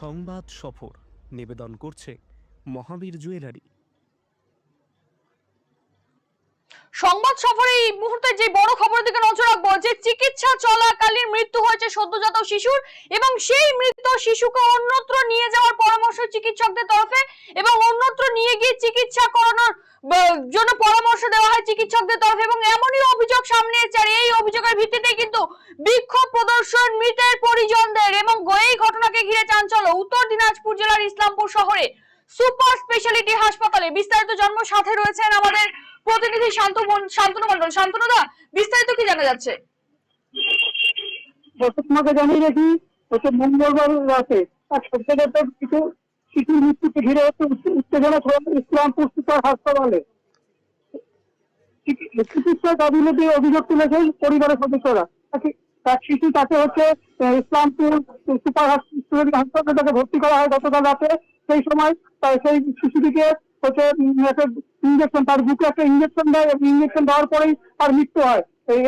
সংবাদ সফর। নিবেদন করছে মহাবীর জুয়েলারি। সংবাদ সফরে এই মুহূর্তে যে বড় খবরের দিকে নজর রাখব, যে চিকিৎসা চলাকালীন মৃত্যু হয়েছে সদ্যজাত শিশুর এবং সেই মৃত শিশুকে অন্যত্র নিয়ে যাওয়ার পরামর্শ চিকিৎসকদের তরফে এবং অন্যত্র নিয়ে গিয়ে চিকিৎসা করানোর জন্য পরামর্শ দেওয়া হয় চিকিৎসকদের তরফে এবং এমনই অভিযোগ সামনে এসেছে। এই অভিযোগের ভিত্তিতে কিন্তু বিক্ষোভ প্রদর্শন, মৃতের পরিজনদের এবং এই ঘটনাকে ঘিরে চাঞ্চল্য। উত্তর দিনাজপুর জেলার ইসলামপুর শহরে সুপার স্পেশালিটি হাসপাতালে বিস্তারিত জন্ম সাথে রয়েছেন আমাদের প্রতিনিধি শান্ত শান্তনু মন্ডল শান্তনু বিস্তারিত কি জানা যাচ্ছে? উত্তেজনা ইসলামপুর সুপার হাসপাতালে। চিকি- চিকিৎসা গাফিলতি অভিযোগ তুলেছেন পরিবারের সদস্যরা। এক শিশু তাকে হচ্ছে ইসলামপুর সুপার হাসপাতালে তাকে ভর্তি করা হয় গতকাল রাতে। সেই সময় তার সেই শিশুটিকে হচ্ছে একটা ইঞ্জেকশন তার বুকে একটা ইঞ্জেকশন দেয় ইঞ্জেকশন দেওয়ার পরেই তার মৃত্যু হয়।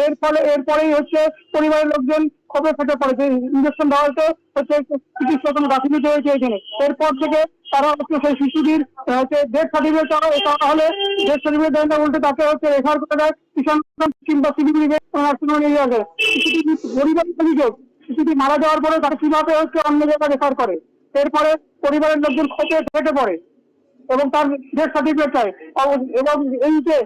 এর ফলে এরপরেই হচ্ছে পরিবারের লোকজন খবর ফেটে পড়ে যে ইঞ্জেকশন দেওয়াতে হচ্ছে চিকিৎসা কোনো হয়েছে এখানে। এরপর থেকে তারা হচ্ছে সেই শিশুটির হচ্ছে ডেথ সার্টিফিকেট চাওয়া হলে ডেথ সার্টিফিকেট দেয় না, উল্টে তাকে হচ্ছে রেফার করে দেয়। কিষান কিংবা শিলিগুড়ি নার্সিংহোমে নিয়ে শিশুটি অভিযোগ, শিশুটি মারা যাওয়ার পরে তাকে কীভাবে হচ্ছে অন্য জায়গায় রেফার করে? এরপরে পরিবারের লোকজন খোঁজে ফেটে পড়ে এবং তার ডেথ সার্টিফিকেট চায়। এবং- এই যে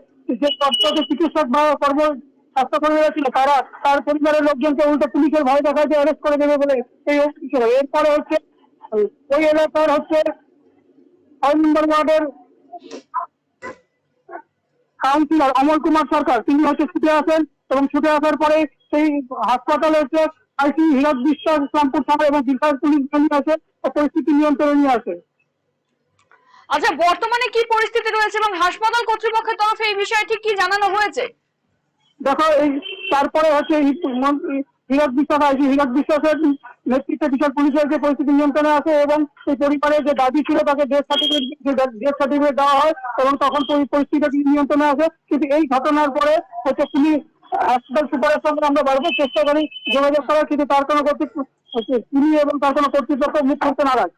চিকিৎসক বা কর্ম স্বাস্থ্যকর্মীরা ছিল। তারা তার পরিবারের লোকজনকে উল্টো পুলিশের ভয় দেখায় যে অ্যারেস্ট করে দেবে বলে এই ছিল। এরপরে হচ্ছে, ওই এলাকার হচ্ছে ছয় নম্বর ওয়ার্ডের কাউন্সিলর অমল কুমার সরকার। তিনি হচ্ছে ছুটে আসেন এবং ছুটে আসার পরে সেই হাসপাতালে হচ্ছে আইসি হিরত বিশ্বাস ইসলামপুর থানা এবং বিশাল পুলিশ আসে ও পরিস্থিতি নিয়ন্ত্রণে নিয়ে আসে। আচ্ছা বর্তমানে কি পরিস্থিতি রয়েছে এবং হাসপাতাল কর্তৃপক্ষের তরফে এই বিষয়ে ঠিক কি জানানো হয়েছে? দেখো এই তারপরে হচ্ছে হিরক বিশ্বাস আছে হিরক বিশ্বাসের নেতৃত্বে বিশাল পুলিশের যে পরিস্থিতি নিয়ন্ত্রণে আছে এবং এই পরিবারের যে দাবি ছিল তাকে ডেথ সার্টিফিকেট ডেথ সার্টিফিকেট দেওয়া হয় এবং তখন পরি- পরিস্থিতি নিয়ন্ত্রণে আছে। কিন্তু এই ঘটনার পরে হচ্ছে পুলিশ হাসপাতাল সুপারের সঙ্গে আমরা বারবার চেষ্টা করি যোগাযোগ করার, কিন্তু তার কোনো কর্তৃপক্ষ তিনি এবং তার কোনো কর্তৃপক্ষ মুখ করতে নারাজ।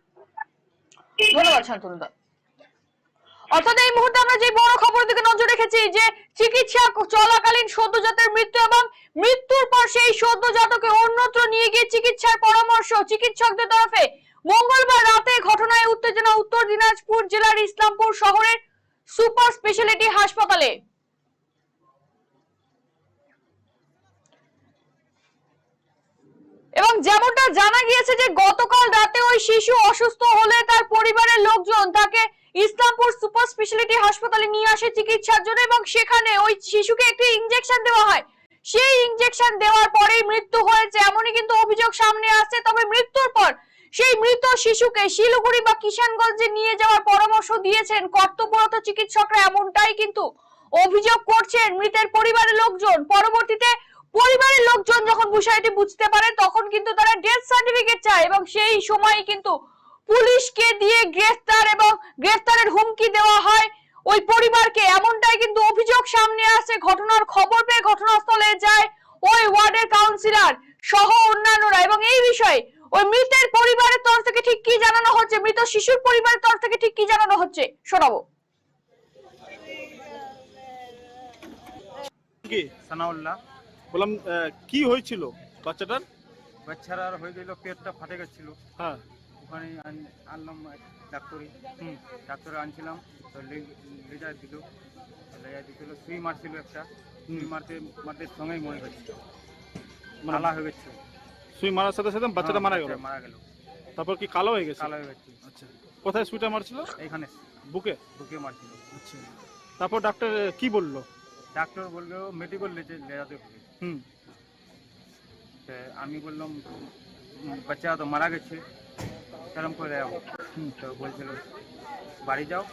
ধন্যবাদ শান্তনু দা অর্থাৎ এই মুহূর্তে আমরা যে বড় খবরের দিকে নজর রেখেছি যে চিকিৎসা চলাকালীন সদ্যজাতের মৃত্যু এবং মৃত্যুর পর সেই সদ্যজাতকে অন্যত্র নিয়ে গিয়ে চিকিৎসার পরামর্শ চিকিৎসকদের তরফে মঙ্গলবার রাতে ঘটনায় উত্তেজনা উত্তর দিনাজপুর জেলার ইসলামপুর শহরের সুপার স্পেশালিটি হাসপাতালে। এবং যেমনটা জানা গিয়েছে যে গতকাল রাতে ওই শিশু অসুস্থ হলে তার পরিবারের লোকজন তাকে ইসলামপুর সুপার স্পেশালিটি হাসপাতালে নিয়ে আসে চিকিৎসার জন্য এবং সেখানে ওই শিশুকে একটি ইনজেকশন দেওয়া হয়। সেই ইনজেকশন দেওয়ার পরেই মৃত্যু হয়েছে, এমনই কিন্তু অভিযোগ সামনে আসছে। তবে মৃত্যুর পর সেই মৃত শিশুকে শিলিগুড়ি বা কিষানগঞ্জে নিয়ে যাওয়ার পরামর্শ দিয়েছেন কর্তব্যরত চিকিৎসকরা এমনটাই কিন্তু অভিযোগ করছেন মৃতের পরিবারের লোকজন। পরবর্তীতে পরিবারের লোকজন যখন বিষয়টি বুঝতে পারে, তখন কিন্তু তারা ডেথ সার্টিফিকেট চায় এবং সেই সময় কিন্তু পুলিশকে দিয়ে গ্রেফতার এবং গ্রেফতারের হুমকি দেওয়া হয় ওই পরিবারকে এমনটাই কিন্তু অভিযোগ সামনে আসে ঘটনার খবর পেয়ে ঘটনাস্থলে যায় ওই ওয়ার্ডের কাউন্সিলর সহ অন্যান্যরা এবং এই বিষয়ে ওই মৃতের পরিবারের তরফ থেকে ঠিক কি জানানো হচ্ছে মৃত শিশুর পরিবারের তরফ থেকে ঠিক কি জানানো হচ্ছে শোনাবো কি? সানাউল্লাহ। বললাম আহ, কি হয়েছিল বাচ্চাটার? বাচ্চারা আর হয়ে গেল পেটটা ফাটে গেছিল। হ্যাঁ। ওখানে আন- আনলাম ডাক্তারি। হুম। ডাক্তারে আনছিলাম তো লেজার দিল। লেজার দিছিল সুই মারছিল একটা। সুই মারতে মারতে সঙ্গেই মরে গেছে। মানে কালা হয়ে গেছে। সুই মারার সাথে সাথে বাচ্চাটা মারা গেল? বাচ্চা মারা গেল। তারপর কি কালো হয়ে গেছে? কালা হয়ে গেছে। আচ্ছা। কোথায় সুইটা মারছিল? এখানে বুকে? ঢুকে মারছিল। আচ্ছা। তারপর ডাক্তার আহ, কি বলল? ডাক্তার বলল মেডিকেল লেজে লেজাতে হবে। হুম। তো আমি বললাম বাচ্চা তো মারা গেছে সেরকম করে যাব হুম। তো বলছিল বাড়ি যাও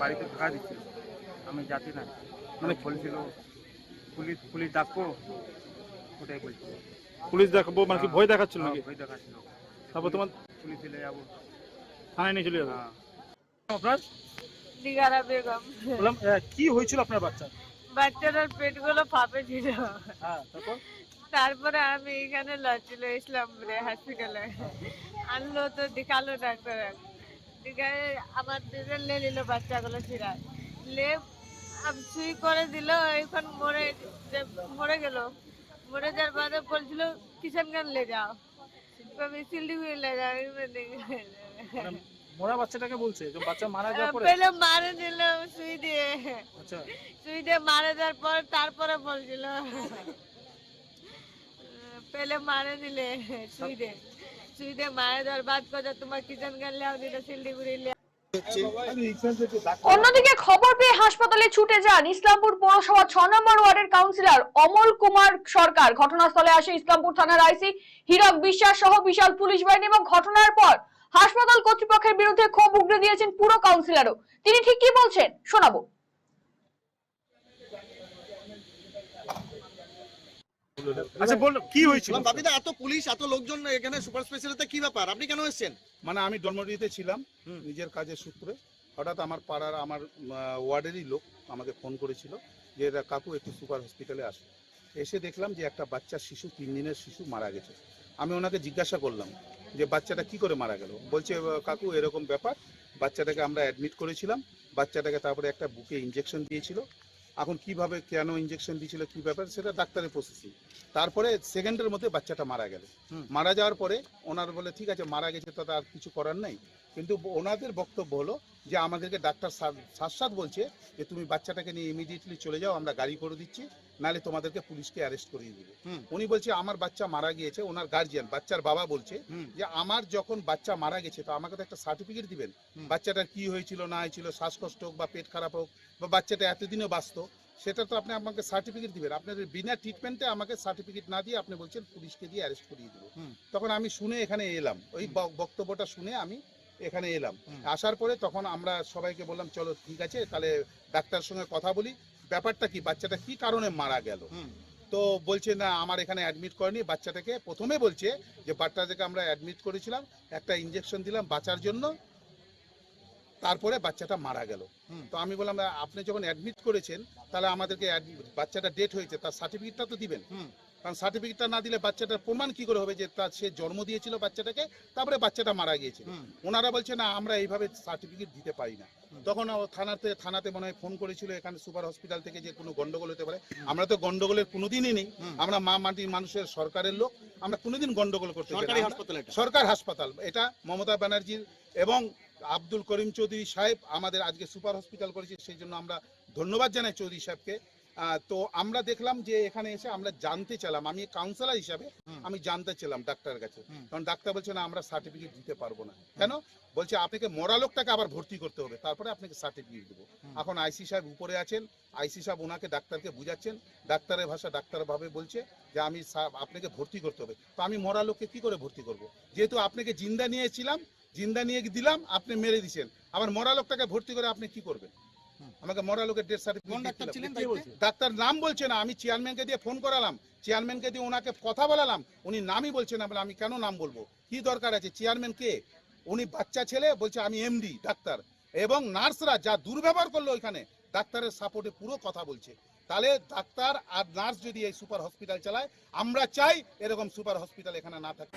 বাড়িতে থাকা দিচ্ছিল আমি যাচ্ছি না। মানে বলছিল পুলিশ পুলিশ ডাকবো? ওটাই বলছিল পুলিশ দেখাবো মানে কি ভয় দেখাচ্ছিল হ্যাঁ, নাকি? ভয় দেখাচ্ছিল। তারপর তোমার পুলিশ চলে যাব। থানায় নিয়ে চলে যাবে? হ্যাঁ। আপনার? দিগারা বেগম। বললাম কি হয়েছিল আপনার বাচ্চা বাচ্চাটার পেটগুলো ফাঁপে ছিল। হ্যাঁ তারপরে আমি এখানে লড়ছিল ইসলামপুরে হসপিটালে আনলো তো দেখাল ডাক্তার। দেখায় আমার দুজন লে নিল বাচ্চাগুলো ছিঁড়া। লে আম- সুই করে দিল এখন মরে যে- মরে গেল। মরে যাওয়ার বাদে বলছিল কিষানগঞ্জ লে যাও। কবি শিলিগুড়ি লে যাও। মরা বাচ্চাটাকে বলছে যে বাচ্চা মারা যাওয়ার পরে পেলে মারে দিল সুই দিয়ে। আচ্ছা। সুই দিয়ে মারে দেওয়ার পর তারপরে বলছিল। পেলে মারে দিলে সুই দিয়ে। সুই দিয়ে মারে দেওয়ার বাদ কথা তোমার কিষানগঞ্জ লেও দিল শিলিগুড়ি অন্যদিকে খবর পেয়ে হাসপাতালে ছুটে যান ইসলামপুর পৌরসভা ছ নম্বর ওয়ার্ডের কাউন্সিলর অমল কুমার সরকার। ঘটনাস্থলে আসে ইসলামপুর থানার আইসি হীরক বিশ্বাস সহ বিশাল পুলিশ বাহিনী এবং ঘটনার পর হাসপাতাল কর্তৃপক্ষের বিরুদ্ধে ক্ষোভ উগড়ে দিয়েছেন পুরো কাউন্সিলরও। তিনি ঠিক কি বলছেন? শোনাবো। আচ্ছা বল কি হয়েছিল? বাপিদা এত পুলিশ এত লোকজন এখানে সুপার স্পেশালিতে কি ব্যাপার? আপনি কেন এসেছেন? মানে আমি ছিলাম নিজের কাজের সূত্রে। হঠাৎ আমার পাড়ার আমার ওয়ার্ডেরই লোক আমাকে ফোন করেছিল যে কাকু একটু সুপার হসপিটালে আসো। এসে দেখলাম যে একটা বাচ্চা শিশু তিন দিনের শিশু মারা গেছে। আমি ওনাকে জিজ্ঞাসা করলাম যে বাচ্চাটা কি করে মারা গেল। বলছে কাকু এরকম ব্যাপার। বাচ্চাটাকে আমরা অ্যাডমিট করেছিলাম। বাচ্চাটাকে তারপরে একটা বুকে ইঞ্জেকশন দিয়েছিল। এখন কীভাবে কেন ইঞ্জেকশন দিয়েছিল কি ব্যাপার সেটা ডাক্তারের প্রসেসিং তারপরে সেকেন্ডের মধ্যে বাচ্চাটা মারা গেল। মারা যাওয়ার পরে ওনার বলে ঠিক আছে মারা গেছে তো আর কিছু করার নাই। কিন্তু ওনাদের বক্তব্য হলো যে আমাদেরকে ডাক্তার সাত বলছে যে তুমি বাচ্চাটাকে নিয়ে ইমিডিয়েটলি চলে যাও আমরা গাড়ি করে দিচ্ছি নাহলে তোমাদেরকে পুলিশকে অ্যারেস্ট করিয়ে দিবে। উনি বলছে আমার বাচ্চা মারা গিয়েছে ওনার গার্জিয়ান বাচ্চার বাবা বলছে যে আমার যখন বাচ্চা মারা গেছে তো আমাকে তো একটা সার্টিফিকেট দিবেন। বাচ্চাটার কি হয়েছিল না হয়েছিল শ্বাসকষ্ট হোক বা পেট খারাপ হোক বা বাচ্চাটা এতদিনও বাঁচত সেটা তো আপনি আমাকে সার্টিফিকেট দিবেন। আপনার বিনা ট্রিটমেন্টে আমাকে সার্টিফিকেট না দিয়ে আপনি বলছেন পুলিশকে দিয়ে অ্যারেস্ট করিয়ে দেবো। তখন আমি শুনে এখানে এলাম। ওই বক্তব্যটা শুনে আমি এখানে এলাম। আসার পরে তখন আমরা সবাইকে বললাম চলো ঠিক আছে তাহলে ডাক্তার সঙ্গে কথা বলি। ব্যাপারটা কি? বাচ্চাটা কি কারণে মারা গেল? তো বলছে না আমার এখানে অ্যাডমিট করেনি। বাচ্চাটাকে প্রথমে বলছে যে বাচ্চাটাকে আমরা অ্যাডমিট করেছিলাম একটা ইঞ্জেকশন দিলাম বাঁচার জন্য। তারপরে বাচ্চাটা মারা গেল। তো আমি বললাম আপনি যখন অ্যাডমিট করেছেন তাহলে আমাদেরকে বাচ্চাটা ডেট হয়েছে তার সার্টিফিকেটটা তো দিবেন। কারণ সার্টিফিকেটটা না দিলে বাচ্চাটার প্রমাণ কি করে হবে যে তার সে জন্ম দিয়েছিল বাচ্চাটাকে? তারপরে বাচ্চাটা মারা গিয়েছে ওনারা বলছে না আমরা এইভাবে সার্টিফিকেট দিতে পারি না। তখন থানাতে থানাতে মনে হয় ফোন করেছিল এখানে সুপার হসপিটাল থেকে যে কোনো গন্ডগোল হতে পারে। আমরা তো গন্ডগোলের কোনোদিনই নেই। আমরা মা মাটির মানুষের সরকারের লোক। আমরা কোনোদিন গন্ডগোল করতে না। সরকারি হাসপাতাল। এটা মমতা ব্যানার্জির এবং আব্দুল করিম চৌধুরী সাহেব আমাদের আজকে সুপার হসপিটাল করেছে। সেই জন্য আমরা ধন্যবাদ জানাই চৌধুরী সাহেবকে। তো আমরা দেখলাম যে এখানে এসে আমরা জানতে চাইলাম আমি কাউন্সিলর হিসাবে আমি জানতে চাইলাম ডাক্তারের কাছে। কারণ ডাক্তার বলছে না আমরা সার্টিফিকেট দিতে পারব না। কেন? বলছে আপনাকে মরা লোকটাকে আবার ভর্তি করতে হবে তারপরে আপনাকে সার্টিফিকেট দেবো। এখন আইসি সাহেব উপরে আছেন আইসি সাহেব ওনাকে ডাক্তারকে বুঝাচ্ছেন ডাক্তারের ভাষা ডাক্তার ভাবে বলছে যে আমি আপনাকে ভর্তি করতে হবে। তো আমি মরা লোককে কি করে ভর্তি করব? যেহেতু আপনাকে জিন্দা নিয়েছিলাম জিন্দা নিয়ে দিলাম আপনি মেরে দিছেন। আবার মরা লোকটাকে ভর্তি করে আপনি কি করবেন। আমাকে মরা লোকের ডেথ সার্টিফিকেট ডাক্তার ডাক্তার নাম বলছে না আমি চেয়ারম্যানকে দিয়ে ফোন করালাম। চেয়ারম্যানকে দিয়ে ওনাকে কথা বলালাম উনি নামই বলছে না বলে আমি কেন নাম বলব? কি দরকার আছে? চেয়ারম্যান কে? উনি বাচ্চা ছেলে বলছে আমি এমডি ডাক্তার। এবং নার্সরা যা দুর্ব্যবহার করল ওইখানে ডাক্তারের সাপোর্টে পুরো কথা বলছে। তাহলে ডাক্তার আর নার্স যদি এই সুপার হসপিটাল চালায় আমরা চাই এরকম সুপার হসপিটাল এখানে না থাকে